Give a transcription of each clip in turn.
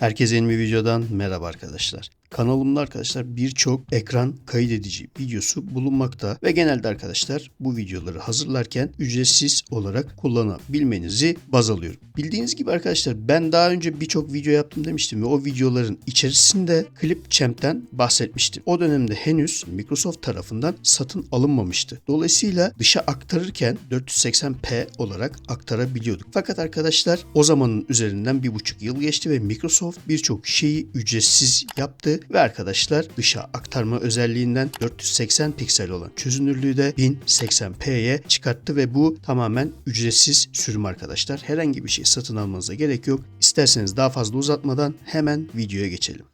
Herkese yeni bir videodan merhaba arkadaşlar. Kanalımda arkadaşlar birçok ekran kaydedici videosu bulunmakta ve genelde arkadaşlar bu videoları hazırlarken ücretsiz olarak kullanabilmenizi baz alıyorum. Bildiğiniz gibi arkadaşlar ben daha önce birçok video yaptım demiştim ve o videoların içerisinde Clipchamp'ten bahsetmiştim. O dönemde henüz Microsoft tarafından satın alınmamıştı. Dolayısıyla dışa aktarırken 480p olarak aktarabiliyorduk. Fakat arkadaşlar o zamanın üzerinden bir buçuk yıl geçti ve Microsoft birçok şeyi ücretsiz yaptı ve arkadaşlar dışa aktarma özelliğinden 480 piksel olan çözünürlüğü de 1080p'ye çıkarttı ve bu tamamen ücretsiz sürüm arkadaşlar. Herhangi bir şey satın almanıza gerek yok. İsterseniz daha fazla uzatmadan hemen videoya geçelim.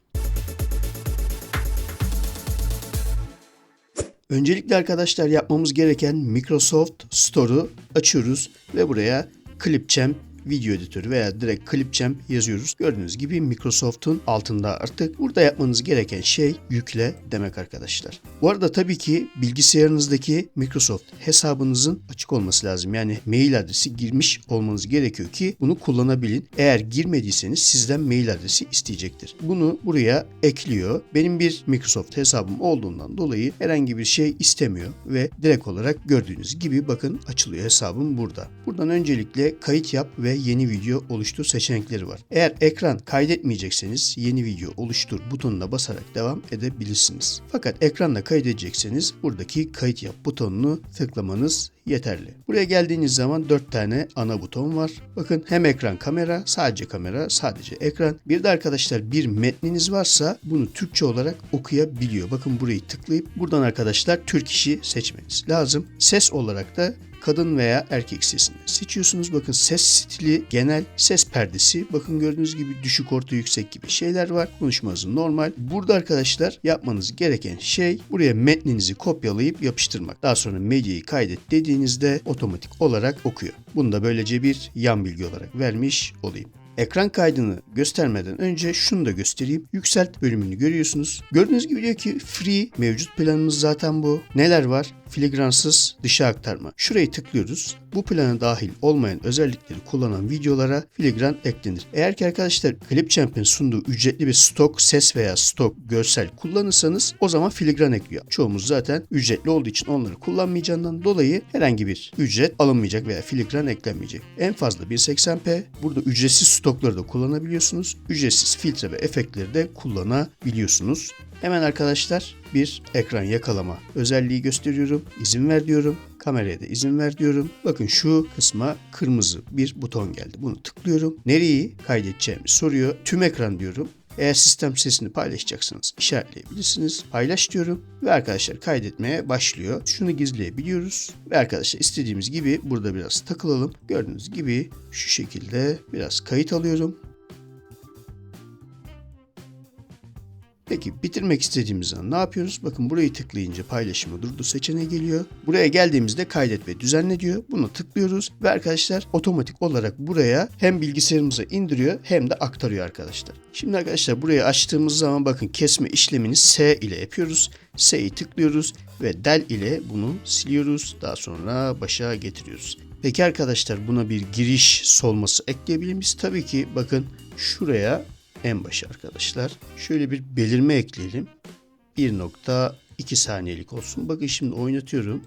Öncelikle arkadaşlar yapmamız gereken Microsoft Store'u açıyoruz ve buraya Clipchamp video editörü veya direkt Clipchamp yazıyoruz. Gördüğünüz gibi Microsoft'un altında artık. Burada yapmanız gereken şey yükle demek arkadaşlar. Bu arada tabii ki bilgisayarınızdaki Microsoft hesabınızın açık olması lazım. Yani mail adresi girmiş olmanız gerekiyor ki bunu kullanabilin. Eğer girmediyseniz sizden mail adresi isteyecektir. Bunu buraya ekliyor. Benim bir Microsoft hesabım olduğundan dolayı herhangi bir şey istemiyor ve direkt olarak gördüğünüz gibi bakın açılıyor hesabım burada. Buradan öncelikle kayıt yap ve yeni video oluştur seçenekleri var. Eğer ekran kaydetmeyecekseniz yeni video oluştur butonuna basarak devam edebilirsiniz. Fakat ekranda kaydedecekseniz buradaki kayıt yap butonunu tıklamanız yeterli. Buraya geldiğiniz zaman 4 tane ana buton var. Bakın hem ekran kamera, sadece kamera, sadece ekran. Bir de arkadaşlar bir metniniz varsa bunu Türkçe olarak okuyabiliyor. Bakın burayı tıklayıp buradan arkadaşlar Türk işi seçmeniz lazım. Ses olarak da kadın veya erkek sesini seçiyorsunuz. Bakın ses stili genel ses perdesi. Bakın gördüğünüz gibi düşük orta yüksek gibi şeyler var. Konuşma hızı normal. Burada arkadaşlar yapmanız gereken şey buraya metninizi kopyalayıp yapıştırmak. Daha sonra medyayı kaydet dediğinizde otomatik olarak okuyor. Bunu da böylece bir yan bilgi olarak vermiş olayım. Ekran kaydını göstermeden önce şunu da göstereyim. Yükselt bölümünü görüyorsunuz. Gördüğünüz gibi diyor ki free mevcut planımız zaten bu. Neler var? Filigransız dışa aktarma. Şurayı tıklıyoruz. Bu plana dahil olmayan özellikleri kullanan videolara filigran eklenir. Eğer ki arkadaşlar Clipchamp'in sunduğu ücretli bir stok ses veya stok görsel kullanırsanız o zaman filigran ekliyor. Çoğumuz zaten ücretli olduğu için onları kullanmayacağından dolayı herhangi bir ücret alınmayacak veya filigran eklenmeyecek. En fazla 1080p. Burada ücretsiz stokları da kullanabiliyorsunuz. Ücretsiz filtre ve efektleri de kullanabiliyorsunuz. Hemen arkadaşlar bir ekran yakalama özelliği gösteriyorum. İzin ver diyorum. Kameraya da izin ver diyorum. Bakın şu kısma kırmızı bir buton geldi. Bunu tıklıyorum. Nereyi kaydedeceğimi soruyor. Tüm ekran diyorum. Eğer sistem sesini paylaşacaksanız işaretleyebilirsiniz. Paylaş diyorum ve arkadaşlar kaydetmeye başlıyor. Şunu gizleyebiliyoruz ve arkadaşlar istediğimiz gibi burada biraz takılalım. Gördüğünüz gibi şu şekilde biraz kayıt alıyorum. Peki bitirmek istediğimiz zaman ne yapıyoruz? Bakın burayı tıklayınca paylaşımı durdu seçeneği geliyor. Buraya geldiğimizde kaydet ve düzenle diyor. Bunu tıklıyoruz ve arkadaşlar otomatik olarak buraya hem bilgisayarımıza indiriyor hem de aktarıyor arkadaşlar. Şimdi arkadaşlar burayı açtığımız zaman bakın kesme işlemini S ile yapıyoruz. S'yi tıklıyoruz ve del ile bunu siliyoruz. Daha sonra başa getiriyoruz. Peki arkadaşlar buna bir giriş solması ekleyebilir miyiz? Tabii ki bakın şuraya en başı arkadaşlar. Şöyle bir belirme ekleyelim. 1.2 saniyelik olsun. Bakın şimdi oynatıyorum.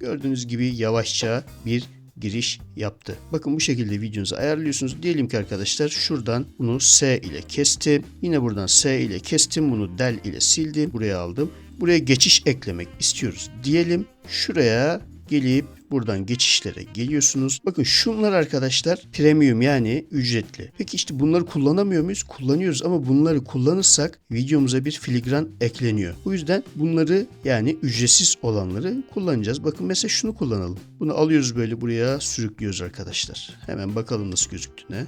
Gördüğünüz gibi yavaşça bir giriş yaptı. Bakın bu şekilde videonuzu ayarlıyorsunuz. Diyelim ki arkadaşlar şuradan bunu S ile kestim. Yine buradan S ile kestim. Bunu del ile sildim. Buraya aldım. Buraya geçiş eklemek istiyoruz. Diyelim şuraya gelip buradan geçişlere geliyorsunuz. Bakın şunlar arkadaşlar premium yani ücretli. Peki işte bunları kullanamıyor muyuz? Kullanıyoruz ama bunları kullanırsak videomuza bir filigran ekleniyor. Bu yüzden bunları yani ücretsiz olanları kullanacağız. Bakın mesela şunu kullanalım. Bunu alıyoruz böyle buraya sürüklüyoruz arkadaşlar. Hemen bakalım nasıl gözüktüğüne.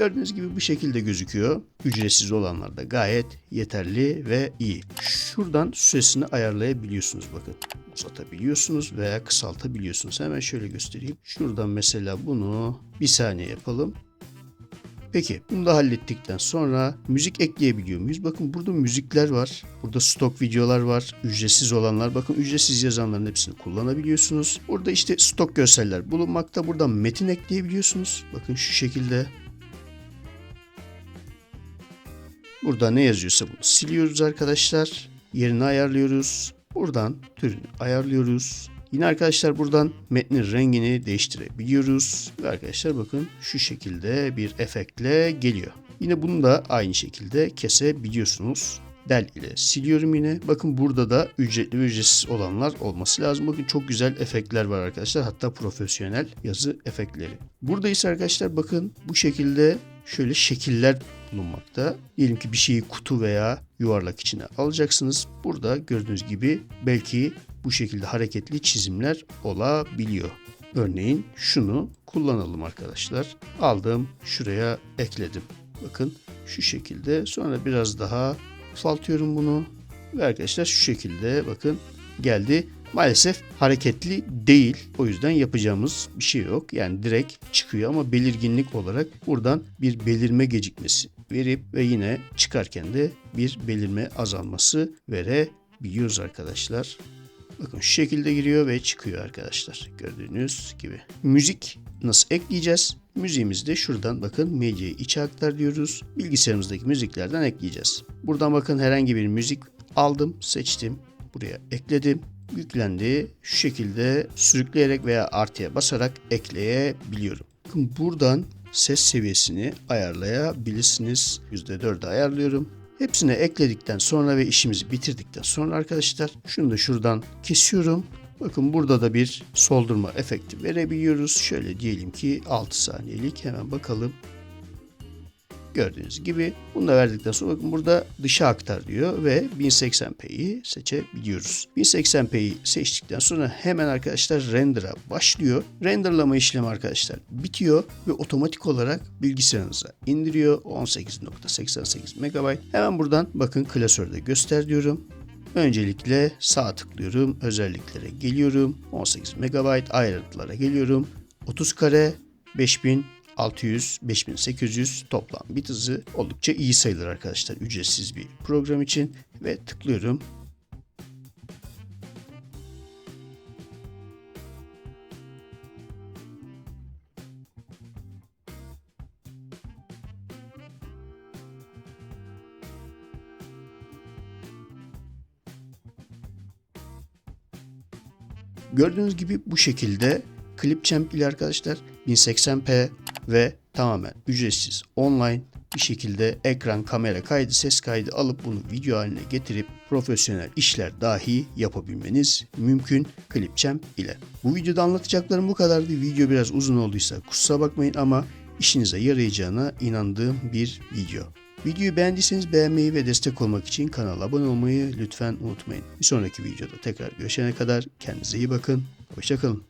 Gördüğünüz gibi bu şekilde gözüküyor. Ücretsiz olanlar da gayet yeterli ve iyi. Şuradan süresini ayarlayabiliyorsunuz bakın. Uzatabiliyorsunuz veya kısaltabiliyorsunuz. Hemen şöyle göstereyim. Şuradan mesela bunu bir saniye yapalım. Peki bunu da hallettikten sonra müzik ekleyebiliyor muyuz? Bakın burada müzikler var. Burada stok videolar var. Ücretsiz olanlar. Bakın ücretsiz yazanların hepsini kullanabiliyorsunuz. Burada işte stok görseller bulunmakta. Buradan metin ekleyebiliyorsunuz. Bakın şu şekilde Burada ne yazıyorsa bunu siliyoruz arkadaşlar. Yerini ayarlıyoruz. Buradan türünü ayarlıyoruz. Yine arkadaşlar buradan metnin rengini değiştirebiliyoruz. Ve arkadaşlar bakın şu şekilde bir efektle geliyor. Yine bunu da aynı şekilde kesebiliyorsunuz. Del ile siliyorum yine. Bakın burada da ücretli ve ücretsiz olanlar olması lazım. Bakın çok güzel efektler var arkadaşlar. Hatta profesyonel yazı efektleri. Burada ise arkadaşlar bakın bu şekilde şöyle şekiller bulunmakta. Diyelim ki bir şeyi kutu veya yuvarlak içine alacaksınız. Burada gördüğünüz gibi belki bu şekilde hareketli çizimler olabiliyor. Örneğin şunu kullanalım arkadaşlar. Aldım şuraya ekledim. Bakın şu şekilde sonra biraz daha ufaltıyorum bunu. Ve arkadaşlar şu şekilde bakın geldi. Maalesef hareketli değil. O yüzden yapacağımız bir şey yok. Yani direkt çıkıyor ama belirginlik olarak buradan bir belirme gecikmesi verip ve yine çıkarken de bir belirme azalması verebiliyoruz arkadaşlar. Bakın şu şekilde giriyor ve çıkıyor arkadaşlar. Gördüğünüz gibi. Müzik nasıl ekleyeceğiz? Müziğimizi de şuradan bakın medyayı içe aktar diyoruz. Bilgisayarımızdaki müziklerden ekleyeceğiz. Buradan bakın herhangi bir müzik aldım, seçtim. Buraya ekledim. Yüklendi. Şu şekilde sürükleyerek veya artıya basarak ekleyebiliyorum. Bakın buradan ses seviyesini ayarlayabilirsiniz. %4'e ayarlıyorum. Hepsini ekledikten sonra ve işimizi bitirdikten sonra arkadaşlar şunu da şuradan kesiyorum. Bakın burada da bir soldurma efekti verebiliyoruz. Şöyle diyelim ki 6 saniyelik hemen bakalım. Gördüğünüz gibi bunu da verdikten sonra bakın burada dışa aktar diyor ve 1080p'yi seçebiliyoruz. 1080p'yi seçtikten sonra hemen arkadaşlar render'a başlıyor. Renderlama işlemi arkadaşlar bitiyor ve otomatik olarak bilgisayarınıza indiriyor. 18.88 MB. Hemen buradan bakın klasörde göster diyorum. Öncelikle sağ tıklıyorum. Özelliklere geliyorum. 18 MB ayrıntılara geliyorum. 30 kare 5000 600, 5800 toplam bit hızı oldukça iyi sayılır arkadaşlar ücretsiz bir program için ve tıklıyorum. Gördüğünüz gibi bu şekilde Clipchamp ile arkadaşlar 1080p ve tamamen ücretsiz online bir şekilde ekran, kamera kaydı, ses kaydı alıp bunu video haline getirip profesyonel işler dahi yapabilmeniz mümkün Clipchamp ile. Bu videoda anlatacaklarım bu kadardı. Video biraz uzun olduysa kusura bakmayın ama işinize yarayacağına inandığım bir video. Videoyu beğendiyseniz beğenmeyi ve destek olmak için kanala abone olmayı lütfen unutmayın. Bir sonraki videoda tekrar görüşene kadar kendinize iyi bakın. Hoşçakalın.